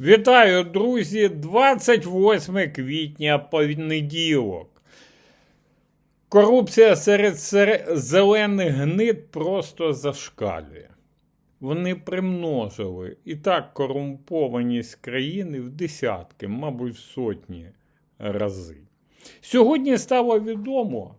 Вітаю, друзі! 28 квітня понеділок. Корупція серед зелених гнид просто зашкалює. Вони примножили і так корумпованість країни в десятки, мабуть, в сотні рази. Сьогодні стало відомо,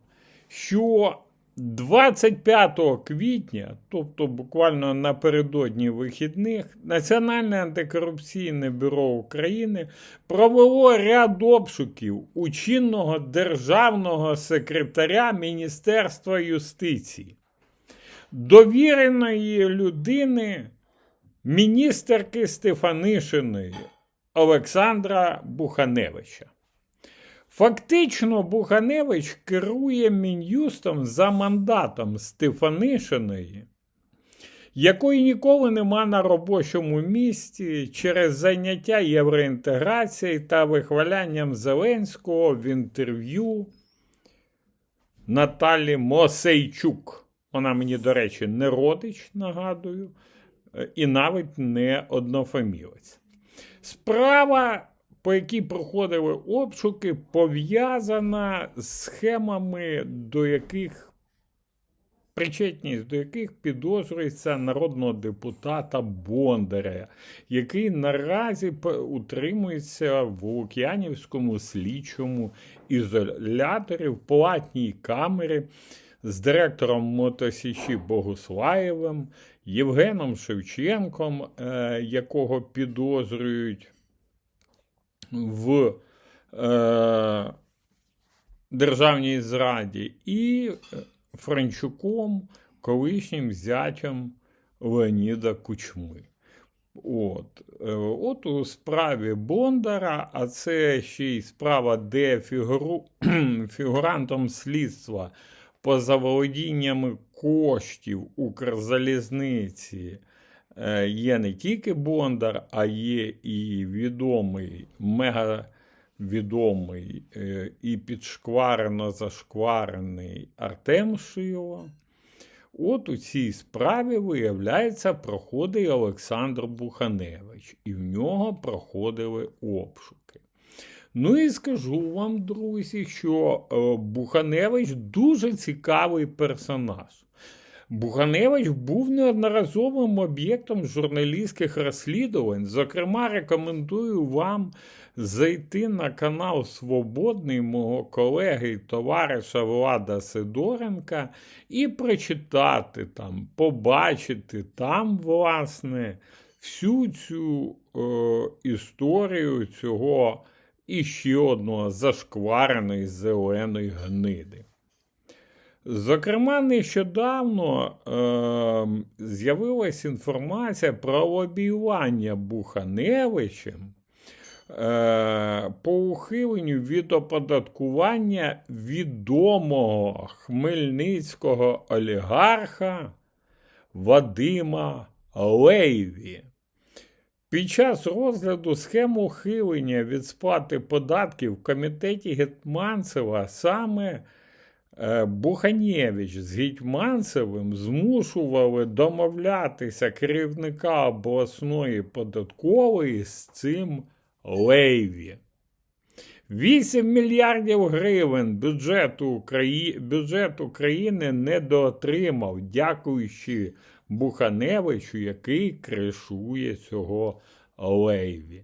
що 25 квітня, тобто буквально напередодні вихідних, Національне антикорупційне бюро України провело ряд обшуків у чинного державного секретаря Міністерства юстиції, довіреної людини міністерки Стефанишиної Олександра Буханевича. Фактично, Буханевич керує Мін'юстом за мандатом Стефанишиної, якої ніколи нема на робочому місці через заняття євроінтеграції та вихвалянням Зеленського в інтерв'ю Наталі Мосейчук. Вона мені, до речі, не родич, нагадую, е, і навіть не однофамілець. Справа, по якій проходили обшуки, пов'язана з схемами, до яких причетність до яких підозрюється народного депутата Бондаря, який наразі утримується в Лук'янівському слідчому ізоляторі в платній камері з директором мотосічі Богуслаєвим, Євгеном Шевченком, е, якого підозрюють в е, державній зраді, і е, Франчуком, колишнім зятям Леоніда Кучми. От. Е, От у справі Бондара, а це ще й справа, де фігуру... фігурантом слідства по заволодінням коштів Укрзалізниці є не тільки Бондар, а є і відомий, мегавідомий е, і підшкварено зашкварений Артем Шило. От у цій справі, виявляється, проходить Олександр Буханевич, і в нього проходили обшуки. Ну і скажу вам, друзі, що е, Буханевич дуже цікавий персонаж. Буханевич був неодноразовим об'єктом журналістських розслідувань. Зокрема, рекомендую вам зайти на канал Свободний мого колеги і товариша Влада Сидоренка і прочитати там, побачити там, власне, всю цю е, історію цього іще одного зашквареної зеленої гниди. Зокрема, нещодавно е, з'явилась інформація про лобіювання Буханевичем е, по ухиленню від оподаткування відомого хмельницького олігарха Вадима Лейві. Під час розгляду схем ухилення від сплати податків в комітеті Гетманцева саме Буханєвич з Гетманцевим змушували домовлятися керівника обласної податкової з цим Лейві. 8 мільярдів гривень бюджет, Украї... бюджет України недоотримав, дякуючи Буханевичу, який кришує цього Лейві.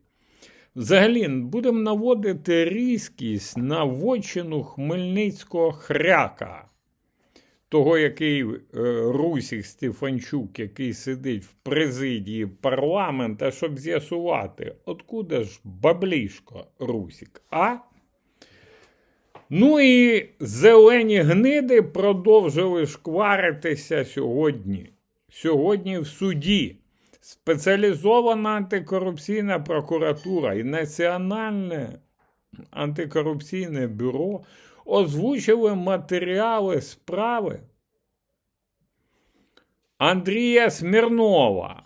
Взагалі, будемо наводити різкість на вотчину Хмельницького хряка, того, який е, Русік Стефанчук, який сидить в президії парламента, щоб з'ясувати, откуда ж баблішко Русік, а? Ну і зелені гниди продовжили шкваритися сьогодні. Сьогодні в суді. Спеціалізована антикорупційна прокуратура і Національне антикорупційне бюро озвучили матеріали справи Андрія Смірнова,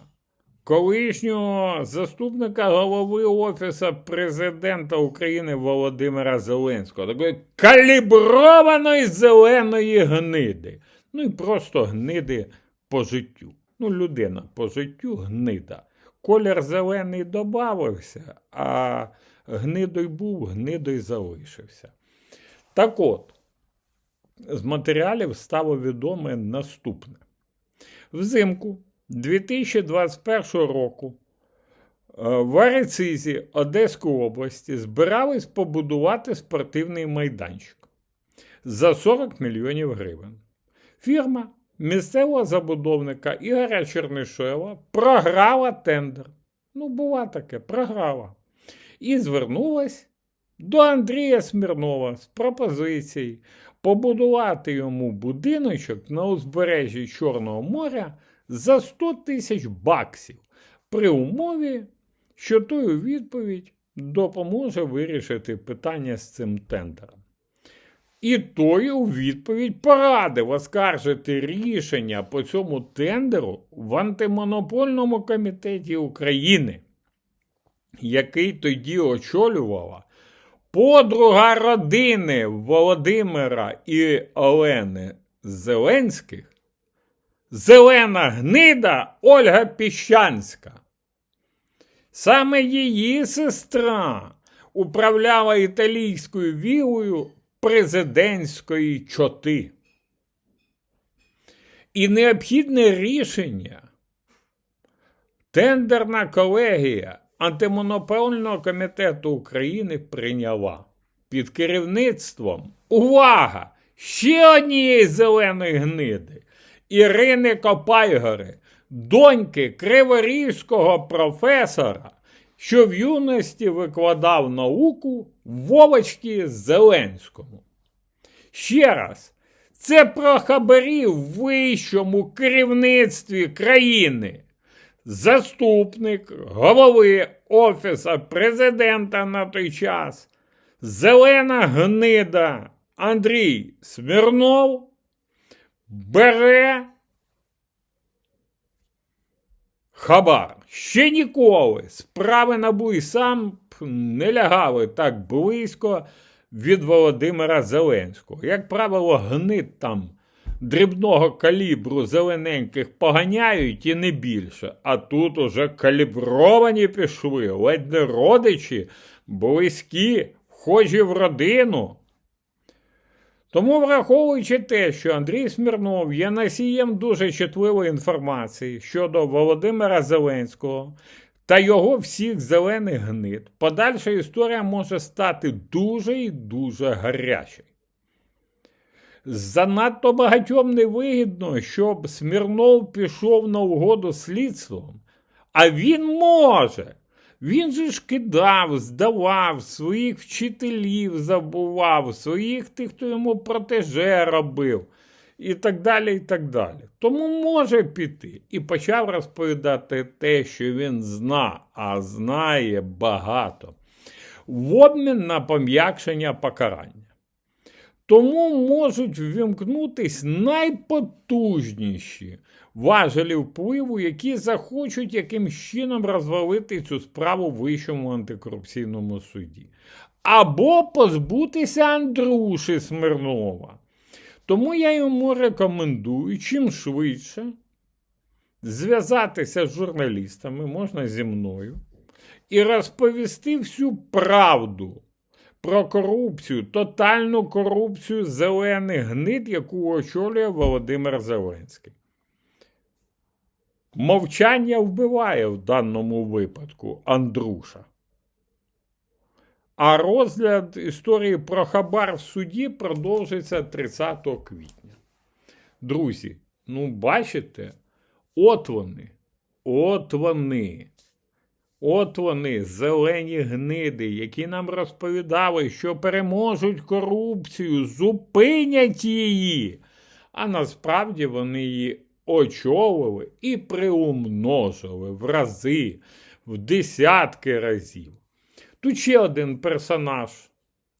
колишнього заступника голови Офісу президента України Володимира Зеленського, такої каліброваної зеленої гниди. Ну і просто гниди по життю. Ну, людина по життю гнида. колір зелений додавався, а гнидой був, гнидой залишився. Так от, з матеріалів стало відоме наступне. Взимку 2021 року е, в Арицизі Одеської області збирались побудувати спортивний майданчик за 40 мільйонів гривень. Фірма місцевого забудовника Ігоря Чернишева програла тендер. Ну, була таке, програла. І звернулась до Андрія Смірнова з пропозицією побудувати йому будиночок на узбережжі Чорного моря за 100 тисяч баксів при умові, що той у відповідь допоможе вирішити питання з цим тендером. І той у відповідь порадив оскаржити рішення по цьому тендеру в антимонопольному комітеті України, який тоді очолювала подруга родини Володимира і Олени Зеленських, зелена гнида Ольга Піщанська. Саме її сестра управляла італійською вілою президентської чоти. І необхідне рішення тендерна колегія Антимонопольного комітету України прийняла під керівництвом увага! Ще однієї зеленої гниди Ірини Копайгори, доньки криворізького професора, що в юності викладав науку Вовочки Зеленському. Ще раз, це про хабарі в вищому керівництві країни. Заступник голови Офіса президента на той час, зелена гнида Андрій Смірнов бере хабар. Ще ніколи справи НАБУ і сам не лягали так близько від Володимира Зеленського. Як правило, гнид там дрібного калібру зелененьких поганяють і не більше. А тут уже калібровані пішли, ледь не родичі, близькі, вхожі в родину. Тому, враховуючи те, що Андрій Смірнов є носієм дуже чутливої інформації щодо Володимира Зеленського та його всіх зелених гнид, подальша історія може стати дуже і дуже гарячою. Занадто багатьом невигідно, щоб Смірнов пішов на угоду слідством. А він може. Він же ж кидав, здавав, своїх вчителів забував, своїх тих, хто йому протеже робив, і так далі. і так далі. Тому може піти. І почав розповідати те, що він зна, а знає багато, в обмін на пом'якшення покарання. Тому можуть ввімкнутись найпотужніші важелі впливу, які захочуть якимсь чином розвалити цю справу в Вищому антикорупційному суді. Або позбутися Андруші Смирнова. Тому я йому рекомендую чим швидше зв'язатися з журналістами, можна зі мною, і розповісти всю правду про корупцію, тотальну корупцію зелених гнид, яку очолює Володимир Зеленський. Мовчання вбиває в даному випадку Андруша. А розгляд історії про Хабар в суді продовжиться 30 квітня. Друзі, ну бачите, от вони, от вони. От вони, зелені гниди, які нам розповідали, що переможуть корупцію, зупинять її. А насправді вони її очолили і приумножили в рази, в десятки разів. Тут ще один персонаж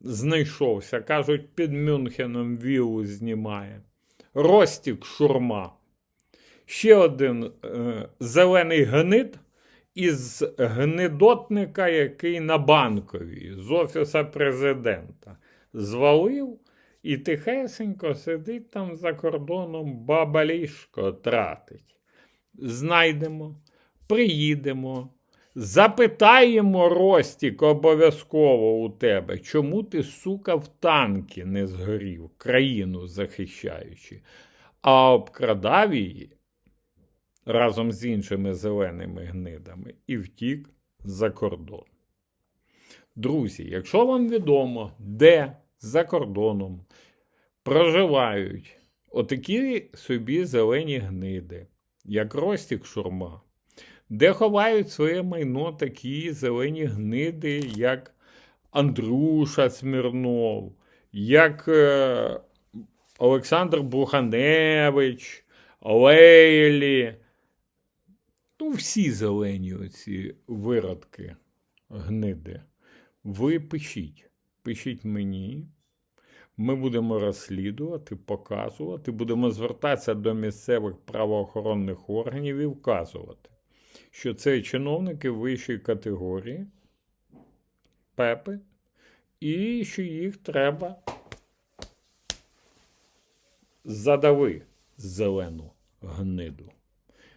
знайшовся, кажуть, під Мюнхеном вілу знімає. Ростік Шурма. Ще один е, зелений гнид із гнидотника, який на банковій з офіса президента звалив і тихесенько сидить там за кордоном баба ліжко тратить. Знайдемо, приїдемо, Запитаємо Ростік обов'язково у тебе, чому ти, сука, в танки не згорів, країну захищаючи, а обкрадав її разом з іншими зеленими гнидами і втік за кордон. Друзі, якщо вам відомо, де за кордоном проживають отакі собі зелені гниди, як Ростік Шурма, де ховають своє майно такі зелені гниди, як Андрюша Смірнов, як е, Олександр Бруханевич, Лейлі. Ну, всі зелені оці виродки, гниди. Ви пишіть. Пишіть мені. Ми будемо розслідувати, показувати, будемо звертатися до місцевих правоохоронних органів і вказувати, що це чиновники вищої категорії, ПЕПи, і що їх треба задави зелену гниду.